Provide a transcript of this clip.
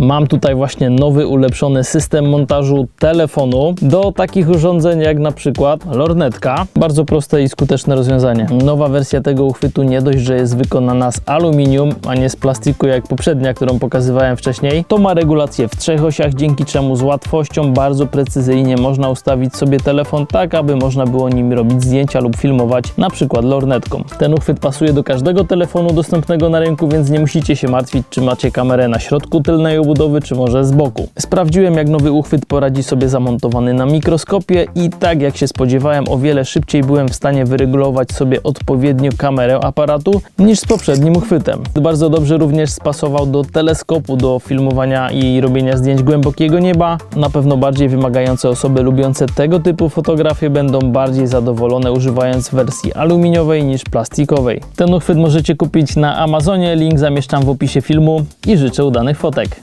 Mam tutaj właśnie nowy, ulepszony system montażu telefonu do takich urządzeń jak na przykład lornetka. Bardzo proste i skuteczne rozwiązanie. Nowa wersja tego uchwytu nie dość, że jest wykonana z aluminium, a nie z plastiku jak poprzednia, którą pokazywałem wcześniej, to ma regulację w trzech osiach, dzięki czemu z łatwością, bardzo precyzyjnie można ustawić sobie telefon tak, aby można było nim robić zdjęcia lub filmować na przykład lornetką. Ten uchwyt pasuje do każdego telefonu dostępnego na rynku, więc nie musicie się martwić, czy macie kamerę na środku tylnej obudowy, czy może z boku. Sprawdziłem, jak nowy uchwyt poradzi sobie zamontowany na mikroskopie i tak jak się spodziewałem, o wiele szybciej byłem w stanie wyregulować sobie odpowiednio kamerę aparatu niż z poprzednim uchwytem. Bardzo dobrze również spasował do teleskopu, do filmowania i robienia zdjęć głębokiego nieba. Na pewno bardziej wymagające osoby lubiące tego typu fotografie będą bardziej zadowolone używając wersji aluminiowej niż plastikowej. Ten uchwyt możecie kupić na Amazonie, link zamieszczam w opisie filmu i życzę udanych fotek.